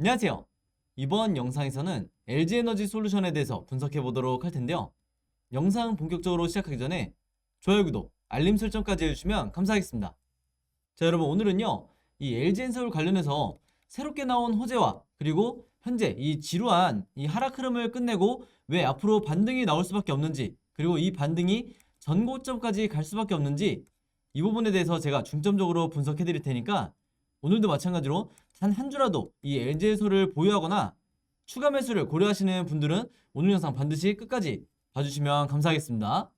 안녕하세요. 이번 영상에서는 LG에너지 솔루션에 대해서 분석해 보도록 할 텐데요. 영상 본격적으로 시작하기 전에 좋아요, 구독, 알림 설정까지 해주시면 감사하겠습니다. 자, 여러분 오늘은요, 이 LG엔서울 관련해서 새롭게 나온 호재와 그리고 현재 이 지루한 이 하락 흐름을 끝내고 왜 앞으로 반등이 나올 수밖에 없는지 그리고 이 반등이 전고점까지 갈 수밖에 없는지 이 부분에 대해서 제가 중점적으로 분석해 드릴 테니까 오늘도 마찬가지로 단 한 주라도 이 LG에서를 보유하거나 추가 매수를 고려하시는 분들은 오늘 영상 반드시 끝까지 봐주시면 감사하겠습니다.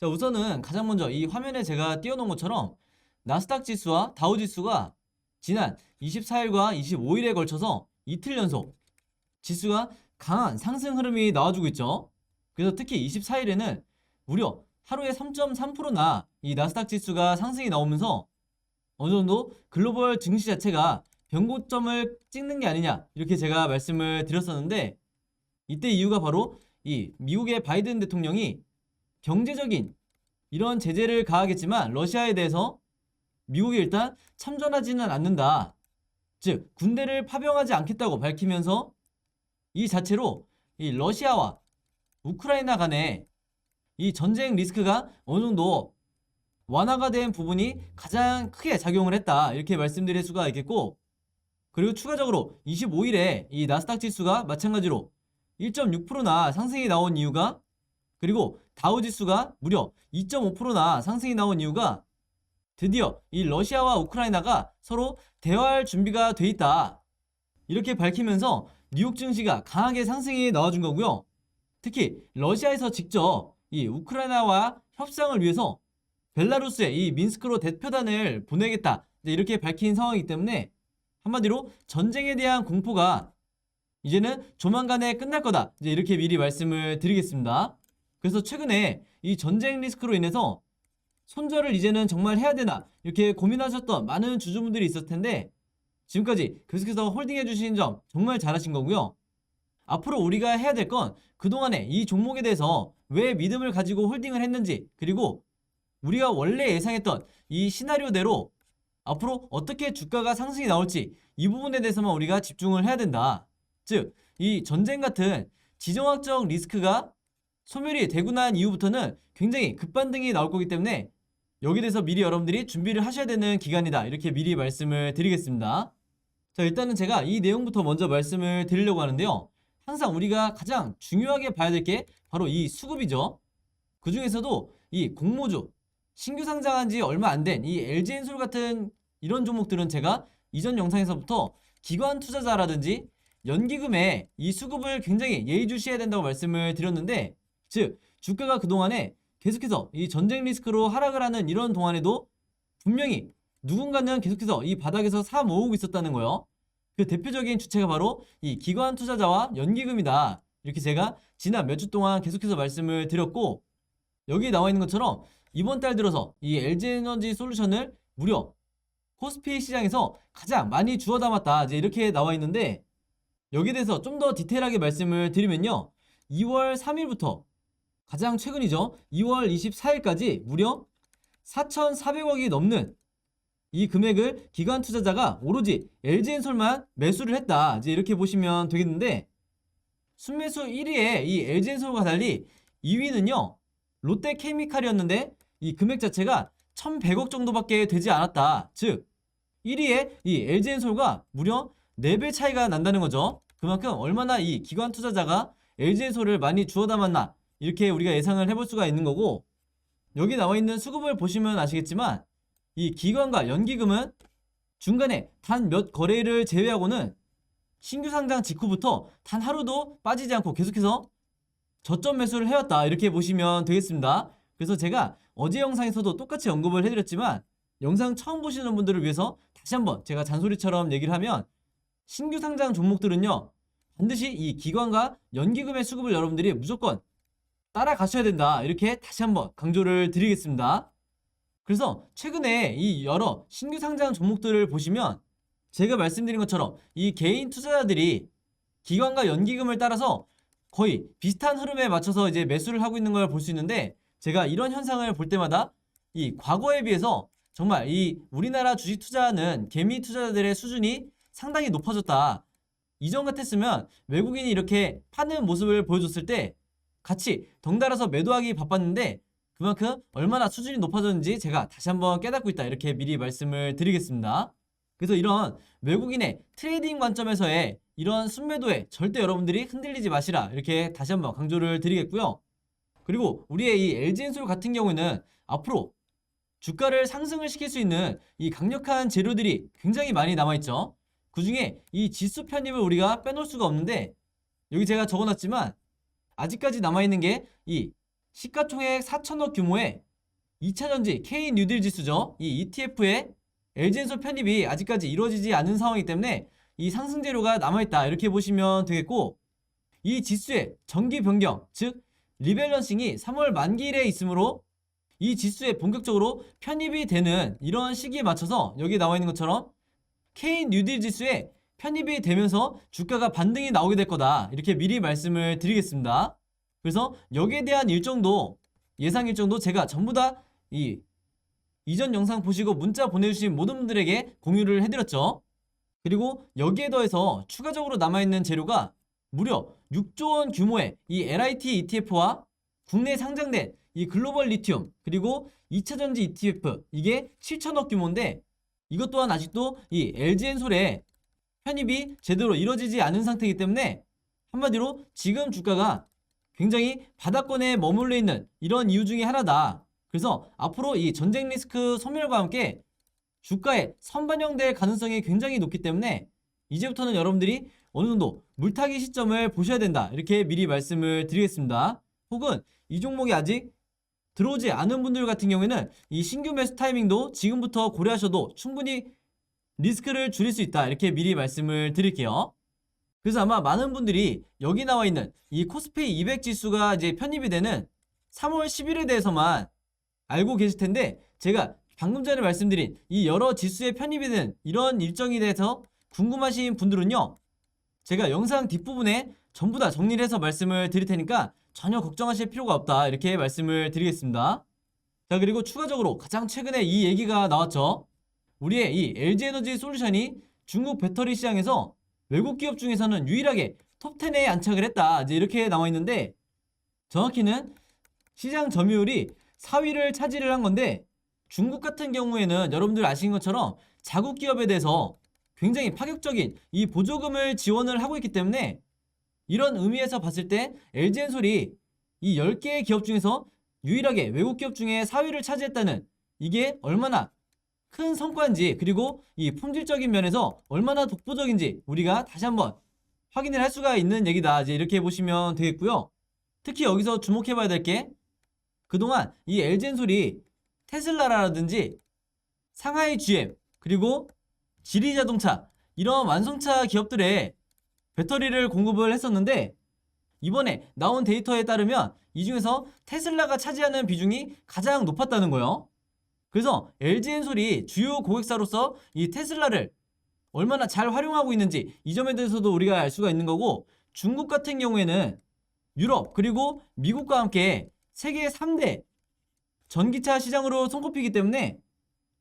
자, 우선은 가장 먼저 이 화면에 제가 띄워놓은 것처럼 나스닥 지수와 다우 지수가 지난 24일과 25일에 걸쳐서 이틀 연속 지수가 강한 상승 흐름이 나와주고 있죠. 그래서 특히 24일에는 무려 하루에 3.3%나 이 나스닥 지수가 상승이 나오면서 어느 정도 글로벌 증시 자체가 변고점을 찍는 게 아니냐 이렇게 제가 말씀을 드렸었는데 이때 이유가 바로 이 미국의 바이든 대통령이 경제적인 이런 제재를 가하겠지만 러시아에 대해서 미국이 일단 참전하지는 않는다. 즉 군대를 파병하지 않겠다고 밝히면서 이 자체로 이 러시아와 우크라이나 간에 이 전쟁 리스크가 어느 정도 완화가 된 부분이 가장 크게 작용을 했다. 이렇게 말씀드릴 수가 있겠고 그리고 추가적으로 25일에 이 나스닥 지수가 마찬가지로 1.6%나 상승이 나온 이유가 그리고 다우 지수가 무려 2.5%나 상승이 나온 이유가 드디어 이 러시아와 우크라이나가 서로 대화할 준비가 돼 있다. 이렇게 밝히면서 뉴욕 증시가 강하게 상승이 나와준 거고요. 특히 러시아에서 직접 이 우크라이나와 협상을 위해서 벨라루스에 이 민스크로 대표단을 보내겠다. 이렇게 밝힌 상황이기 때문에 한마디로 전쟁에 대한 공포가 이제는 조만간에 끝날 거다. 이제 이렇게 미리 말씀을 드리겠습니다. 그래서 최근에 이 전쟁 리스크로 인해서 손절을 이제는 정말 해야 되나 이렇게 고민하셨던 많은 주주분들이 있었을 텐데 지금까지 계속해서 홀딩해 주신 점 정말 잘하신 거고요. 앞으로 우리가 해야 될 건 그동안에 이 종목에 대해서 왜 믿음을 가지고 홀딩을 했는지 그리고 우리가 원래 예상했던 이 시나리오대로 앞으로 어떻게 주가가 상승이 나올지 이 부분에 대해서만 우리가 집중을 해야 된다. 즉, 이 전쟁 같은 지정학적 리스크가 소멸이 되고 난 이후부터는 굉장히 급반등이 나올 거기 때문에 여기에 대해서 미리 여러분들이 준비를 하셔야 되는 기간이다. 이렇게 미리 말씀을 드리겠습니다. 자, 일단은 제가 이 내용부터 먼저 말씀을 드리려고 하는데요. 항상 우리가 가장 중요하게 봐야 될 게 바로 이 수급이죠. 그 중에서도 이 공모주, 신규 상장한 지 얼마 안 된 이 LG엔솔 같은 이런 종목들은 제가 이전 영상에서부터 기관 투자자라든지 연기금에 이 수급을 굉장히 예의주시해야 된다고 말씀을 드렸는데 즉 주가가 그동안에 계속해서 이 전쟁 리스크로 하락을 하는 이런 동안에도 분명히 누군가는 계속해서 이 바닥에서 사 모으고 있었다는 거예요. 그 대표적인 주체가 바로 이 기관 투자자와 연기금이다. 이렇게 제가 지난 몇 주 동안 계속해서 말씀을 드렸고 여기 나와 있는 것처럼 이번 달 들어서 이 LG에너지 솔루션을 무려 코스피 시장에서 가장 많이 주워 담았다. 이제 이렇게 나와 있는데 여기에 대해서 좀 더 디테일하게 말씀을 드리면요. 2월 3일부터 가장 최근이죠. 2월 24일까지 무려 4,400억이 넘는 이 금액을 기관 투자자가 오로지 LG엔솔만 매수를 했다. 이제 이렇게 보시면 되겠는데 순매수 1위에 이 LG엔솔과 달리 2위는요. 롯데케미칼이었는데 이 금액 자체가 1,100억 정도밖에 되지 않았다. 즉 1위에 이 LG엔솔과 무려 4배 차이가 난다는 거죠. 그만큼 얼마나 이 기관 투자자가 LG엔솔을 많이 주워 담았나 이렇게 우리가 예상을 해볼 수가 있는 거고 여기 나와 있는 수급을 보시면 아시겠지만 이 기관과 연기금은 중간에 단 몇 거래를 제외하고는 신규 상장 직후부터 단 하루도 빠지지 않고 계속해서 저점 매수를 해왔다 이렇게 보시면 되겠습니다. 그래서 제가 어제 영상에서도 똑같이 언급을 해드렸지만 영상 처음 보시는 분들을 위해서 다시 한번 제가 잔소리처럼 얘기를 하면 신규 상장 종목들은요 반드시 이 기관과 연기금의 수급을 여러분들이 무조건 따라가셔야 된다 이렇게 다시 한번 강조를 드리겠습니다. 그래서 최근에 이 여러 신규 상장 종목들을 보시면 제가 말씀드린 것처럼 이 개인 투자자들이 기관과 연기금을 따라서 거의 비슷한 흐름에 맞춰서 이제 매수를 하고 있는 걸 볼 수 있는데 제가 이런 현상을 볼 때마다 이 과거에 비해서 정말 이 우리나라 주식 투자하는 개미 투자자들의 수준이 상당히 높아졌다. 이전 같았으면 외국인이 이렇게 파는 모습을 보여줬을 때 같이 덩달아서 매도하기 바빴는데 그만큼 얼마나 수준이 높아졌는지 제가 다시 한번 깨닫고 있다 이렇게 미리 말씀을 드리겠습니다. 그래서 이런 외국인의 트레이딩 관점에서의 이런 순매도에 절대 여러분들이 흔들리지 마시라 이렇게 다시 한번 강조를 드리겠고요. 그리고 우리의 이 LG엔솔 같은 경우에는 앞으로 주가를 상승을 시킬 수 있는 이 강력한 재료들이 굉장히 많이 남아있죠. 그 중에 이 지수 편입을 우리가 빼놓을 수가 없는데 여기 제가 적어놨지만 아직까지 남아있는 게 이 시가총액 4천억 규모의 2차전지 K 뉴딜 지수죠. 이 ETF의 LG엔솔 편입이 아직까지 이루어지지 않은 상황이기 때문에 이 상승 재료가 남아있다 이렇게 보시면 되겠고 이 지수의 정기 변경 즉 리밸런싱이 3월 만기일에 있으므로 이 지수에 본격적으로 편입이 되는 이런 시기에 맞춰서 여기 나와 있는 것처럼 K 뉴딜 지수에 편입이 되면서 주가가 반등이 나오게 될 거다 이렇게 미리 말씀을 드리겠습니다. 그래서 여기에 대한 일정도 예상 일정도 제가 전부 다 이 이전 영상 보시고 문자 보내주신 모든 분들에게 공유를 해드렸죠. 그리고 여기에 더해서 추가적으로 남아있는 재료가 무려 6조 원 규모의 이 LIT ETF와 국내 상장된 이 글로벌 리튬 그리고 2차전지 ETF 이게 7천억 규모인데 이것 또한 아직도 이 LG엔솔에 편입이 제대로 이루어지지 않은 상태이기 때문에 한마디로 지금 주가가 굉장히 바닥권에 머물러 있는 이런 이유 중에 하나다. 그래서 앞으로 이 전쟁 리스크 소멸과 함께 주가에 선반영될 가능성이 굉장히 높기 때문에 이제부터는 여러분들이 어느 정도 물타기 시점을 보셔야 된다. 이렇게 미리 말씀을 드리겠습니다. 혹은 이 종목이 아직 들어오지 않은 분들 같은 경우에는 이 신규 매수 타이밍도 지금부터 고려하셔도 충분히 리스크를 줄일 수 있다. 이렇게 미리 말씀을 드릴게요. 그래서 아마 많은 분들이 여기 나와 있는 이 코스피 200 지수가 이제 편입이 되는 3월 10일에 대해서만 알고 계실 텐데 제가 방금 전에 말씀드린 이 여러 지수에 편입이 된 이런 일정에 대해서 궁금하신 분들은요. 제가 영상 뒷부분에 전부 다 정리를 해서 말씀을 드릴 테니까 전혀 걱정하실 필요가 없다. 이렇게 말씀을 드리겠습니다. 자, 그리고 추가적으로 가장 최근에 이 얘기가 나왔죠. 우리의 이 LG에너지 솔루션이 중국 배터리 시장에서 외국 기업 중에서는 유일하게 톱10에 안착을 했다. 이제 이렇게 나와 있는데 정확히는 시장 점유율이 4위를 차지를 한 건데 중국 같은 경우에는 여러분들 아시는 것처럼 자국 기업에 대해서 굉장히 파격적인 이 보조금을 지원을 하고 있기 때문에 이런 의미에서 봤을 때 LG엔솔이 이 10개의 기업 중에서 유일하게 외국 기업 중에 4위를 차지했다는 이게 얼마나 큰 성과인지 그리고 이 품질적인 면에서 얼마나 독보적인지 우리가 다시 한번 확인을 할 수가 있는 얘기다. 이제 이렇게 보시면 되겠고요. 특히 여기서 주목해 봐야 될 게 그동안 이 LG엔솔이 테슬라라든지 상하이 GM 그리고 지리자동차 이런 완성차 기업들의 배터리를 공급을 했었는데 이번에 나온 데이터에 따르면 이 중에서 테슬라가 차지하는 비중이 가장 높았다는 거예요. 그래서 LG엔솔이 주요 고객사로서 이 테슬라를 얼마나 잘 활용하고 있는지 이 점에 대해서도 우리가 알 수가 있는 거고 중국 같은 경우에는 유럽 그리고 미국과 함께 세계 3대 전기차 시장으로 손꼽히기 때문에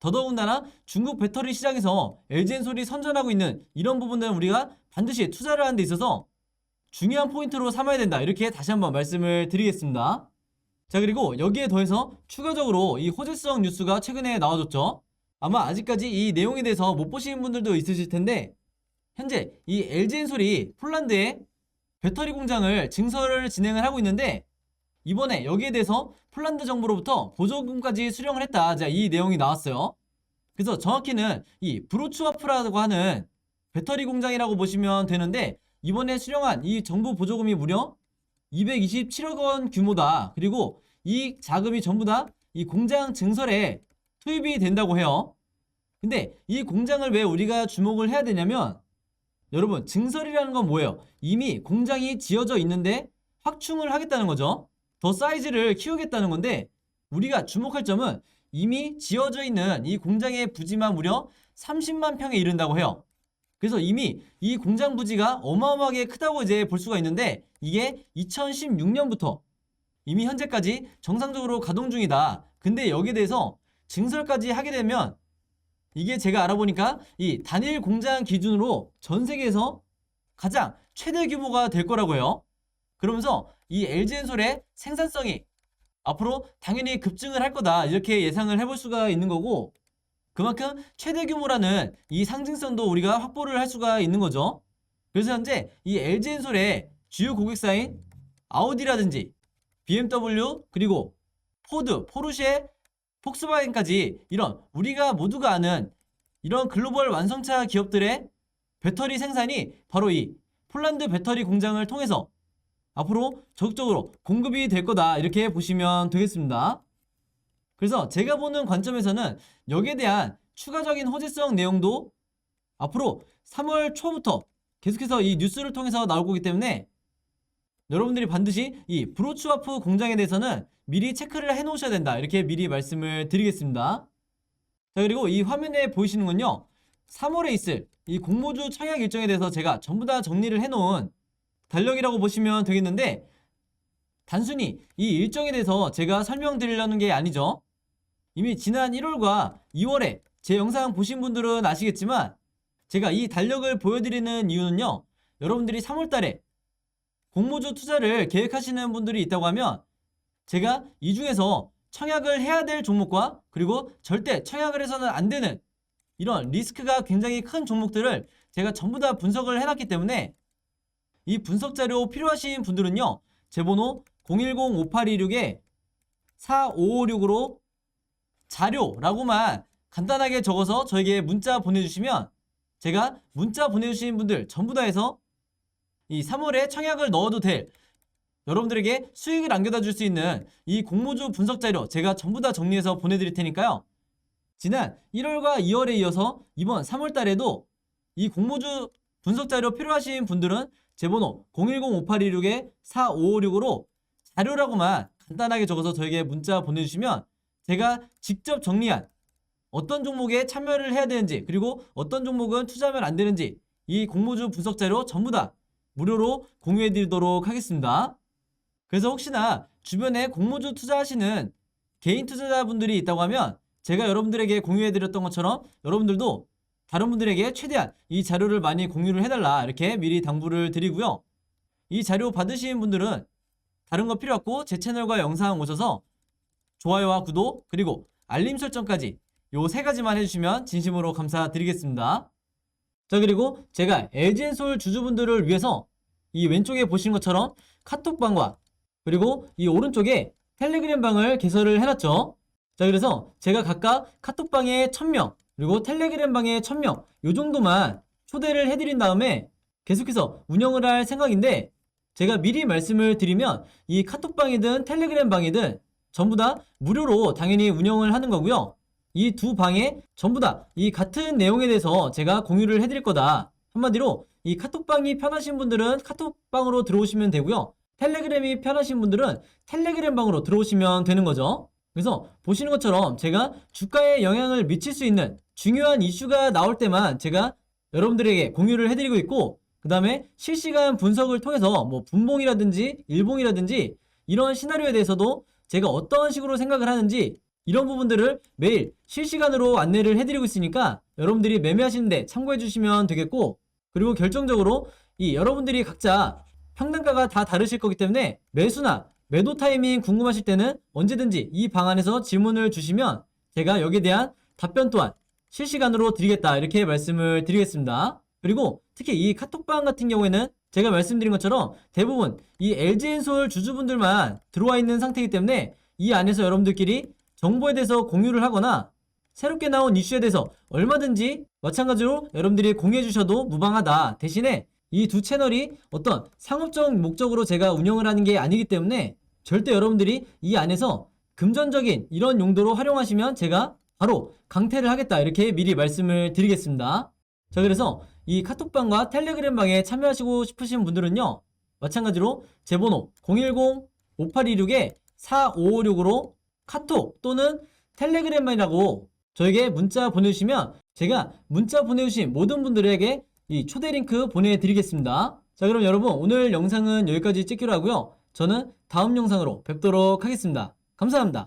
더더군다나 중국 배터리 시장에서 LG엔솔이 선전하고 있는 이런 부분들은 우리가 반드시 투자를 하는 데 있어서 중요한 포인트로 삼아야 된다. 이렇게 다시 한번 말씀을 드리겠습니다. 자, 그리고 여기에 더해서 추가적으로 이 호재성 뉴스가 최근에 나와줬죠. 아마 아직까지 이 내용에 대해서 못 보신 분들도 있으실 텐데, 현재 이 LG엔솔이 폴란드에 배터리 공장을 증설을 진행을 하고 있는데, 이번에 여기에 대해서 폴란드 정부로부터 보조금까지 수령을 했다. 자, 이 내용이 나왔어요. 그래서 정확히는 이 브로츠와프라고 하는 배터리 공장이라고 보시면 되는데 이번에 수령한 이 정부 보조금이 무려 227억 원 규모다. 그리고 이 자금이 전부 다 이 공장 증설에 투입이 된다고 해요. 근데 이 공장을 왜 우리가 주목을 해야 되냐면 여러분 증설이라는 건 뭐예요? 이미 공장이 지어져 있는데 확충을 하겠다는 거죠. 더 사이즈를 키우겠다는 건데 우리가 주목할 점은 이미 지어져 있는 이 공장의 부지만 무려 30만 평에 이른다고 해요. 그래서 이미 이 공장 부지가 어마어마하게 크다고 이제 볼 수가 있는데 이게 2016년부터 이미 현재까지 정상적으로 가동 중이다. 근데 여기에 대해서 증설까지 하게 되면 이게 제가 알아보니까 이 단일 공장 기준으로 전 세계에서 가장 최대 규모가 될 거라고 해요. 그러면서 이 LG엔솔의 생산성이 앞으로 당연히 급증을 할 거다 이렇게 예상을 해볼 수가 있는 거고 그만큼 최대 규모라는 이 상징성도 우리가 확보를 할 수가 있는 거죠. 그래서 현재 이 LG엔솔의 주요 고객사인 아우디라든지 BMW 그리고 포드, 포르쉐, 폭스바겐까지 이런 우리가 모두가 아는 이런 글로벌 완성차 기업들의 배터리 생산이 바로 이 폴란드 배터리 공장을 통해서 앞으로 적극적으로 공급이 될 거다 이렇게 보시면 되겠습니다. 그래서 제가 보는 관점에서는 여기에 대한 추가적인 호재성 내용도 앞으로 3월 초부터 계속해서 이 뉴스를 통해서 나올 거기 때문에 여러분들이 반드시 이 브로츠와프 공장에 대해서는 미리 체크를 해 놓으셔야 된다 이렇게 미리 말씀을 드리겠습니다. 자 그리고 이 화면에 보이시는 건요 3월에 있을 이 공모주 청약 일정에 대해서 제가 전부 다 정리를 해 놓은 달력이라고 보시면 되겠는데 단순히 이 일정에 대해서 제가 설명드리려는 게 아니죠. 이미 지난 1월과 2월에 제 영상 보신 분들은 아시겠지만 제가 이 달력을 보여드리는 이유는요. 여러분들이 3월달에 공모주 투자를 계획하시는 분들이 있다고 하면 제가 이 중에서 청약을 해야 될 종목과 그리고 절대 청약을 해서는 안 되는 이런 리스크가 굉장히 큰 종목들을 제가 전부 다 분석을 해놨기 때문에 이 분석 자료 필요하신 분들은요. 제 번호 010-5826에 4556으로 자료라고만 간단하게 적어서 저에게 문자 보내주시면 제가 문자 보내주신 분들 전부 다 해서 이 3월에 청약을 넣어도 될 여러분들에게 수익을 안겨다 줄 수 있는 이 공모주 분석 자료 제가 전부 다 정리해서 보내드릴 테니까요. 지난 1월과 2월에 이어서 이번 3월 달에도 이 공모주 분석 자료 필요하신 분들은 제 번호 010-5826에 4556으로 자료라고만 간단하게 적어서 저에게 문자 보내주시면 제가 직접 정리한 어떤 종목에 참여를 해야 되는지 그리고 어떤 종목은 투자하면 안 되는지 이 공모주 분석 자료 전부 다 무료로 공유해 드리도록 하겠습니다. 그래서 혹시나 주변에 공모주 투자하시는 개인 투자자분들이 있다고 하면 제가 여러분들에게 공유해 드렸던 것처럼 여러분들도 다른 분들에게 최대한 이 자료를 많이 공유를 해달라 이렇게 미리 당부를 드리고요. 이 자료 받으신 분들은 다른 거 필요 없고 제 채널과 영상 오셔서 좋아요와 구독 그리고 알림 설정까지 요 세 가지만 해주시면 진심으로 감사드리겠습니다. 자 그리고 제가 LG엔솔 주주분들을 위해서 이 왼쪽에 보신 것처럼 카톡방과 그리고 이 오른쪽에 텔레그램 방을 개설을 해놨죠. 자 그래서 제가 각각 카톡방에 1000명 그리고 텔레그램 방에 1000명 요 정도만 초대를 해드린 다음에 계속해서 운영을 할 생각인데 제가 미리 말씀을 드리면 이 카톡방이든 텔레그램 방이든 전부 다 무료로 당연히 운영을 하는 거고요. 이 두 방에 전부 다 이 같은 내용에 대해서 제가 공유를 해드릴 거다. 한마디로 이 카톡방이 편하신 분들은 카톡방으로 들어오시면 되고요. 텔레그램이 편하신 분들은 텔레그램 방으로 들어오시면 되는 거죠. 그래서 보시는 것처럼 제가 주가에 영향을 미칠 수 있는 중요한 이슈가 나올 때만 제가 여러분들에게 공유를 해드리고 있고 그 다음에 실시간 분석을 통해서 뭐 분봉이라든지 일봉이라든지 이런 시나리오에 대해서도 제가 어떤 식으로 생각을 하는지 이런 부분들을 매일 실시간으로 안내를 해드리고 있으니까 여러분들이 매매하시는데 참고해 주시면 되겠고 그리고 결정적으로 이 여러분들이 각자 평단가가 다 다르실 거기 때문에 매수나 매도 타이밍 궁금하실 때는 언제든지 이 방안에서 질문을 주시면 제가 여기에 대한 답변 또한 실시간으로 드리겠다 이렇게 말씀을 드리겠습니다. 그리고 특히 이 카톡방 같은 경우에는 제가 말씀드린 것처럼 대부분 이 LG엔솔 주주분들만 들어와 있는 상태이기 때문에 이 안에서 여러분들끼리 정보에 대해서 공유를 하거나 새롭게 나온 이슈에 대해서 얼마든지 마찬가지로 여러분들이 공유해 주셔도 무방하다. 대신에 이 두 채널이 어떤 상업적 목적으로 제가 운영을 하는 게 아니기 때문에 절대 여러분들이 이 안에서 금전적인 이런 용도로 활용하시면 제가 바로 강퇴를 하겠다. 이렇게 미리 말씀을 드리겠습니다. 자, 그래서 이 카톡방과 텔레그램 방에 참여하시고 싶으신 분들은요. 마찬가지로 제 번호 010-5826에 4556으로 카톡 또는 텔레그램이라고 저에게 문자 보내주시면 제가 문자 보내주신 모든 분들에게 이 초대 링크 보내드리겠습니다. 자 그럼 여러분 오늘 영상은 여기까지 찍기로 하고요. 저는 다음 영상으로 뵙도록 하겠습니다. 감사합니다.